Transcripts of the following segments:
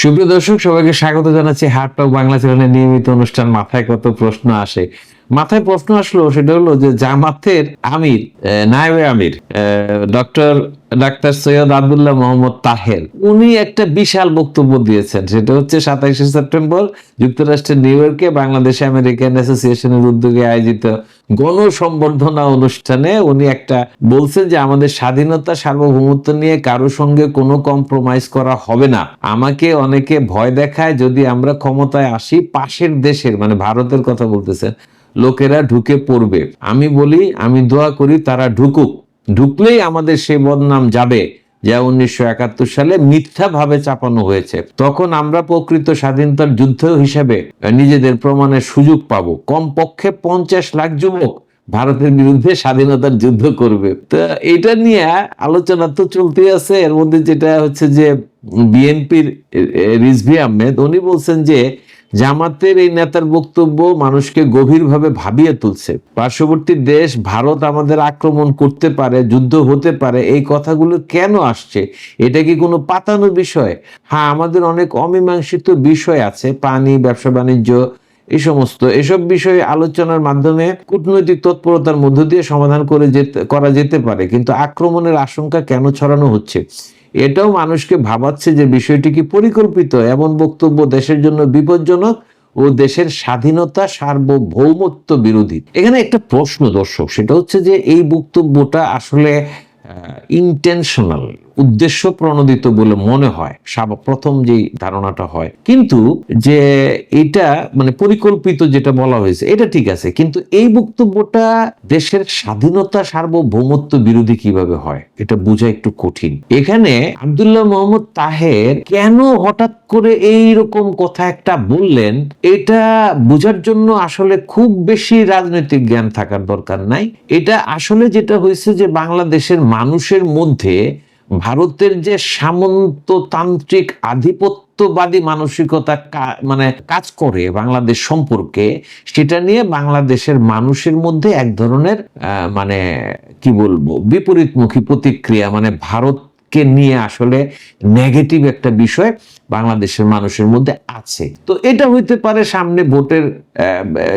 সুপ্রিয় দর্শক সবাইকে স্বাগত জানাচ্ছি টক বাংলা চ্যানেলের নিয়মিত অনুষ্ঠান। মাথায় কত প্রশ্ন আসে? মাথায় প্রশ্ন আসলো, সেটা হলো যে জামাতের আমির নায়েবে আমির ডক্টর ডাক্তার সৈয়দ আব্দুল্লাহ মোহাম্মদ তাহের, উনি একটা বিশাল বক্তব্য দিয়েছেন। সেটা হচ্ছে সাতাইশে সেপ্টেম্বর, যুক্তরাষ্ট্রের নিউ ইয়র্কে বাংলাদেশ আমেরিকান অ্যাসোসিয়েশনের উদ্যোগে আয়োজিত গণসম্বর্ধনা অনুষ্ঠানে উনি একটা বলছেন যে, আমাদের স্বাধীনতা, সার্বভৌমত্ব নিয়ে কারও সঙ্গে কোনো কম্প্রোমাইজ করা হবে না। আমাকে অনেকে ভয় দেখায় যদি আমরা ক্ষমতায় আসি পাশের দেশের মানে ভারতের কথা বলতেছেন। লোকেরা ঢুকে পড়বে। আমি বলি, আমি দোয়া করি তারা ঢুকুক। ঢুকলেই আমাদের সেই বদনাম যাবে, যা উনিশশো একাত্তর সালে মিথ্যা ভাবে চাপানো হয়েছে। তখন আমরা প্রকৃত স্বাধীনতার যুদ্ধ হিসেবে নিজেদের প্রমাণের সুযোগ পাবো। কমপক্ষে পঞ্চাশ লাখ যুবক ভারতের বিরুদ্ধে স্বাধীনতার যুদ্ধ করবে। তো এটা নিয়ে আলোচনা তো চলতেই আছে। এর মধ্যে যেটা হচ্ছে যে বিএনপির রিজভি আহমেদ, উনি বলছেন যে জামাতের এই নেতার বক্তব্য মানুষকে গভীরভাবে ভাবিয়ে তুলছে। পার্শ্ববর্তী দেশ, ভারত আমাদের আক্রমণ করতে পারে, যুদ্ধ হতে পারে, এই কথাগুলো কেন আসছে? এটা কি কোনো পাতানো বিষয়? হ্যাঁ আমাদের অনেক অমীমাংসিত বিষয় আছে, পানি, ব্যবসা, বাণিজ্য, এই সমস্ত। এসব বিষয়ে আলোচনার মাধ্যমে কূটনৈতিক তৎপরতার মধ্য দিয়ে সমাধান করে যেতে, করা যেতে পারে, কিন্তু আক্রমণের আশঙ্কা কেন ছড়ানো হচ্ছে? এটাও মানুষকে ভাবাচ্ছে যে বিষয়টি কি পরিকল্পিত। এমন বক্তব্য দেশের জন্য বিপজ্জনক ও দেশের স্বাধীনতা সার্বভৌমত্ব বিরোধী। এখানে একটা প্রশ্ন দর্শক, সেটা হচ্ছে যে এই বক্তব্যটা আসলে ইন্টেনশনাল উদ্দেশ্য প্রণোদিত বলে মনে হয়। প্রথম যেই ধারণাটা হয়। কিন্তু যে এটা মানে পরিকল্পিত যেটা বলা হয়েছে, এটা ঠিক আছে। কিন্তু এই বক্তব্যটা দেশের স্বাধীনতা সার্বভৌমত্ব বিরোধী কীভাবে হয়, এটা বোঝা একটু কঠিন। এখানে আব্দুল্লাহ মোহাম্মদ তাহের কেন হঠাৎ করে এই রকম কথা একটা বললেন, এটা বোঝার জন্য আসলে খুব বেশি রাজনৈতিক জ্ঞান থাকার দরকার নাই। এটা আসলে যেটা হয়েছে যে বাংলাদেশের মানুষের মধ্যে ভারতের যে সামন্ততান্ত্রিক আধিপত্যবাদী মানসিকতা মানে কাজ করে বাংলাদেশ সম্পর্কে, সেটা নিয়ে বাংলাদেশের মানুষের মধ্যে এক ধরনের মানে কি বলব, বিপরীতমুখী প্রতিক্রিয়া মানে ভারতকে নিয়ে আসলে নেগেটিভ একটা বিষয়। বাংলাদেশের মানুষের মধ্যে আছে। তো এটা হইতে পারে সামনে ভোটের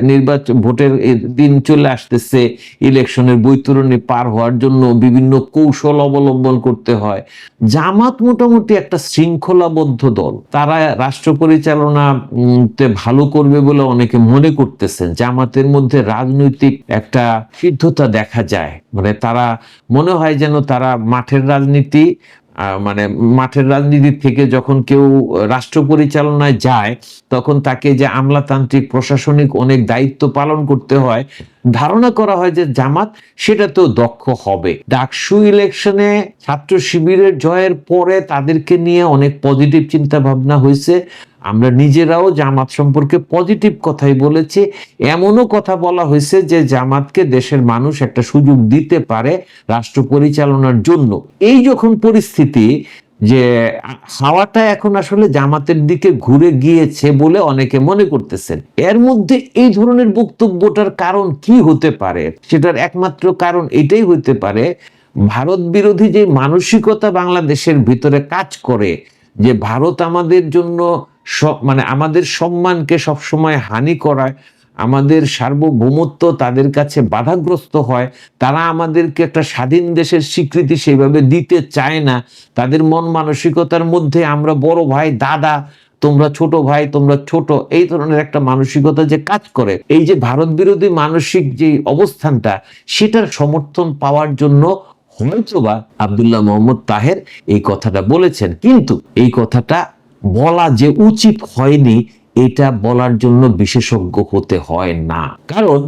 নির্বাচন ভোটের দিন চলে আসতেছে, ইলেকশনের বৈতরণী পার হওয়ার জন্য বিভিন্ন কৌশল অবলম্বন করতে হয়। জামাত মোটামুটি একটা শৃঙ্খলাবদ্ধ দল। তারা রাষ্ট্র পরিচালনা তে ভালো করবে বলে অনেকে মনে করতেছেন। জামাতের মধ্যে রাজনৈতিক একটা সিদ্ধতা দেখা যায়। মানে তারা, মনে হয় যেন তারা মাঠের রাজনীতি মানে মাঠের রাজনীতি থেকে যখন কেউ রাষ্ট্র পরিচালনায় যায়, তখন তাকে যে আমলাতান্ত্রিক, প্রশাসনিক অনেক দায়িত্ব পালন করতে হয়। ধারণা করা হয় যে জামাত সেটা তো দক্ষ হবে। ডাকসু ইলেকশনে ছাত্র শিবিরের জয়ের পরে তাদেরকে নিয়ে অনেক পজিটিভ চিন্তা ভাবনা হয়েছে। আমরা নিজেরাও জামাত সম্পর্কে পজিটিভ কথাই বলেছি। এমনও কথা বলা হয়েছে যে জামাতকে দেশের মানুষ একটা সুযোগ দিতে পারে রাষ্ট্র পরিচালনার জন্য। এই যখন পরিস্থিতি যে হাওয়াটা এখন আসলে জামাতের দিকে ঘুরে গিয়েছে বলে অনেকে মনে করতেছেন, এর মধ্যে এই ধরনের বক্তব্যটার কারণ কি হতে পারে? সেটার একমাত্র কারণ এটাই হতে পারে, ভারত বিরোধী যে মানসিকতা বাংলাদেশের ভিতরে কাজ করে, যে ভারত আমাদের জন্য সব মানে আমাদের সম্মানকে সবসময় হানি করায়, আমাদের সার্বভৌমত্ব তাদের কাছে বাধাগ্রস্ত হয়, তারা আমাদেরকে একটা স্বাধীন দেশের স্বীকৃতি সেইভাবে দিতে চায় না। তাদের মন মানসিকতার মধ্যে আমরা বড় ভাই, দাদা, তোমরা ছোট ভাই, তোমরা ছোট, এই ধরনের একটা মানসিকতা যে কাজ করে। এই যে ভারত বিরোধী মানসিক যে অবস্থানটা, সেটার সমর্থন পাওয়ার জন্য হয়তোবা আব্দুল্লাহ মোহাম্মদ তাহের এই কথাটা বলেছেন। কিন্তু এই কথাটা বলা যে উচিত হয়নি, এটা বলার জন্য বিশেষজ্ঞ হতে হয় না। কারণ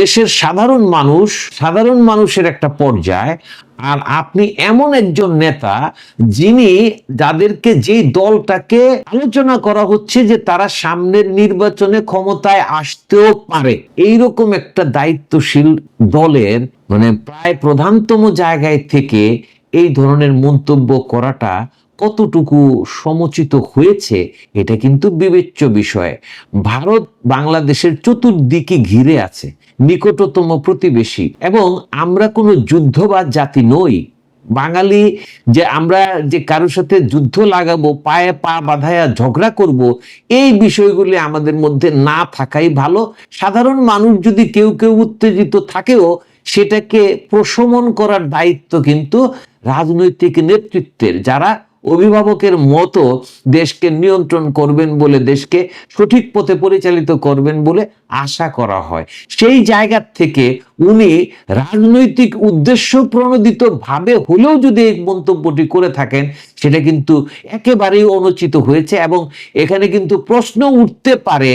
দেশের সাধারণ মানুষ, সাধারণ মানুষের একটা পর্যায়, আর আপনি এমন একজন নেতা যিনি যাদেরকে যে দলটাকে আলোচনা করা হচ্ছে যে তারা সামনের নির্বাচনে ক্ষমতায় আসতেও পারে, এইরকম একটা দায়িত্বশীল দলের মানে প্রায় প্রধানতম জায়গায় থেকে এই ধরনের মন্তব্য করাটা কতটুকু সমুচিত হয়েছে, এটা কিন্তু বিবেচ্য বিষয়। ভারত বাংলাদেশের চতুর্দিকে ঘিরে আছে, নিকটতম প্রতিবেশী। এবং আমরা কোনো যুদ্ধবাদ জাতি নই। বাঙালি যে আমরা যে কারোর সাথে যুদ্ধ লাগাবো, পায়ে পা বাঁধায়া ঝগড়া করব, এই বিষয়গুলি আমাদের মধ্যে না থাকাই ভালো। সাধারণ মানুষ যদি কেউ কেউ উত্তেজিত থাকেও, সেটাকে প্রশমন করার দায়িত্ব কিন্তু রাজনৈতিক নেতৃত্বের, যারা অভিভাবকের মতো দেশকে নিয়ন্ত্রণ করবেন বলে, দেশকে সঠিক পথে পরিচালিত করবেন বলে আশা করা হয়। সেই জায়গা থেকে উনি রাজনৈতিক উদ্দেশ্য প্রণোদিত ভাবে হলেও যদি এই মন্তব্যটি করে থাকেন, সেটা কিন্তু একেবারেই অনুচিত হয়েছে এবং এখানে কিন্তু প্রশ্ন উঠতে পারে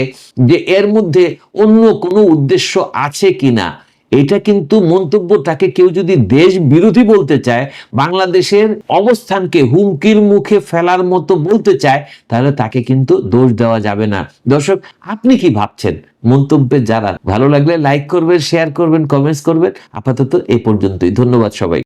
যে এর মধ্যে অন্য কোনো উদ্দেশ্য আছে কিনা। এটা কিন্তু মন্তব্য তাকে কেউ যদি দেশ বিরোধী বলতে চায়, বাংলাদেশের অবস্থানকে হুমকির মুখে ফেলার মতো বলতে চায়, তাহলে তাকে কিন্তু দোষ দেওয়া যাবে না। দর্শক, আপনি কি ভাবছেন? মন্তব্যে যারা ভালো লাগলে লাইক করবেন শেয়ার করবেন কমেন্টস করবেন। আপাতত এ পর্যন্তই। ধন্যবাদ সবাই